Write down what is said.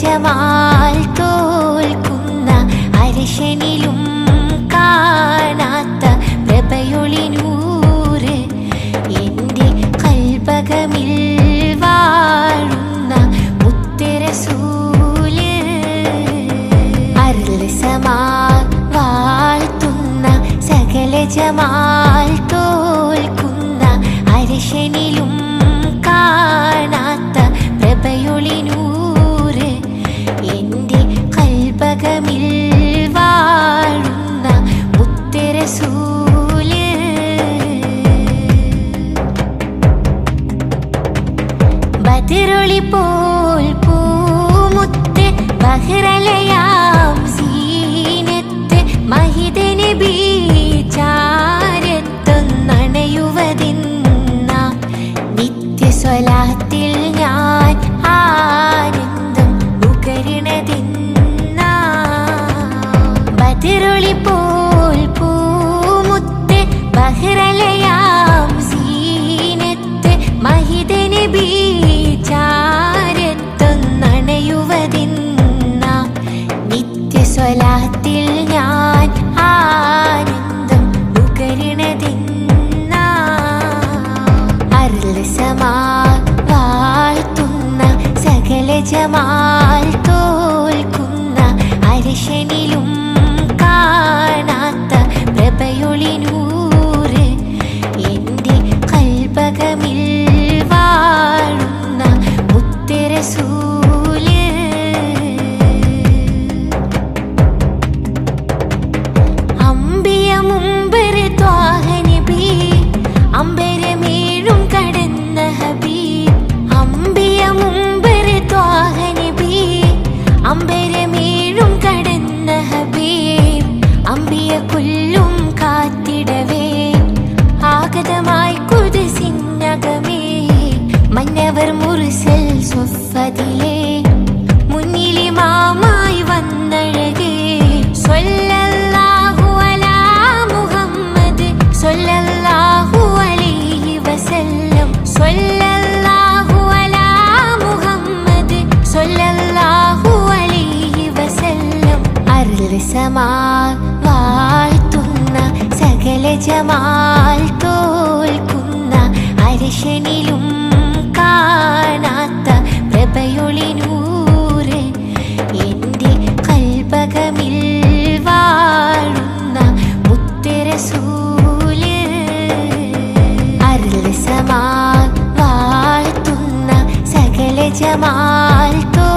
Jamal തോൽക്കുന്ന അരശനിലും കാണാത്ത പ്രഭയൊളിനൂറ് എന്റെ കൽപകമിൽ വാഴുന്ന മുത്തരസൂൽ അരുളസമാ വാഴ്ത്തുന്ന സകല ജമാൽ തോൽക്കുന്ന അരശനിലും കാണാത്ത പ്രഭയൊളി ബദിറൊളി പോൽ പൂമുത്ത് ബഹ്റലയാം സീനത്ത് മഹിതന് അരുളസമാ വാഴ്ത്തുന്ന സകല ജമാൽ തോൽക്കുന്ന അരശനിലും കൊല്ലും കാത്തിടവേ. ആഗതമായി കുതിസിന്നകമേ മന്നവർ മുറിസൽ സ്വഫതിലേ മുന്നിലെ മാമായി വന്നഴകേ. സ്വല്ലല്ലാഹു അലാ മുഹമ്മദ്. സ്വല്ലല്ലാഹു അലൈഹി വസല്ലം. സ്വല്ലല്ലാഹു അലാ മുഹമ്മദ്. സ്വല്ലല്ലാഹു അലൈഹി വസല്ലം. അരുളസമാ വാഴ്ത്തുന്ന സകല ജമാൽ തോൽക്കുന്ന അരശനിലും കാണാത്ത പ്രഭയൊളി നൂറ് എന്റെ കൽപകമിൽ വാഴുന്ന മുത്തരസൂൽ അരുളസമാ വാഴ്ത്തുന്ന സകല ജമാൽ അരശനിലും